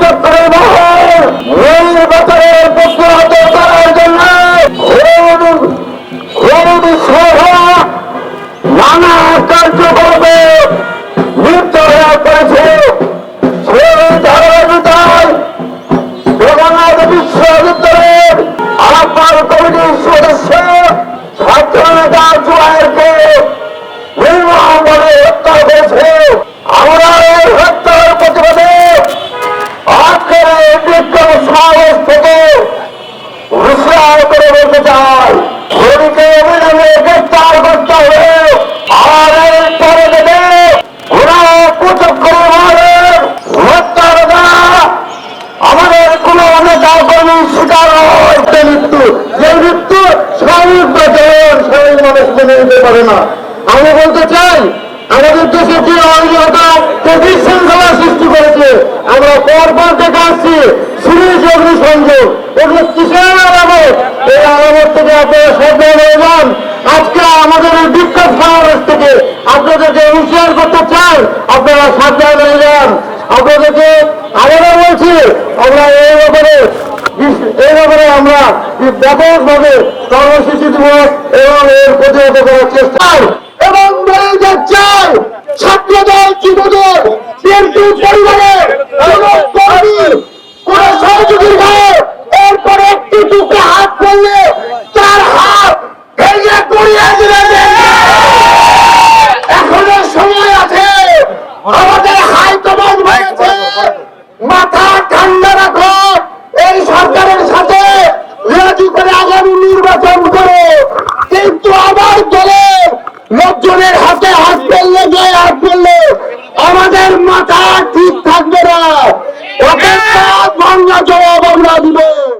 চক্রের মহল এই বছরের প্রশ্ন হাতে করার জন্য নানা কার্যকলাপে লিপ্ত হয়ে পড়েছে মেনে নিতে পারে না। আমি বলতে চাই, আমাদের দেশে যে অনিয়তা প্রবীর শৃঙ্খলা সৃষ্টি করেছে, আমরা পরপর দেখে আসছি সিরিজ অগ্নিসংযোগ। এগুলো কিসের আলামত? এই আলামত থেকে আপনারা সরকার যান আজকে আমাদের এই বিক্ষোভ সমাবেশ থেকে আপনাদেরকে হুঁশিয়ার করতে চান আপনারা সাবধান হয়ে যান আপনাদেরকে আবারও বলছি, আমরা এই ব্যাপারে আমরা ব্যাপকভাবে কর্মসূচি দেব এবং এর প্রতিহত করার চেষ্টা এবং ছাত্রদল যুবদল পরিবারের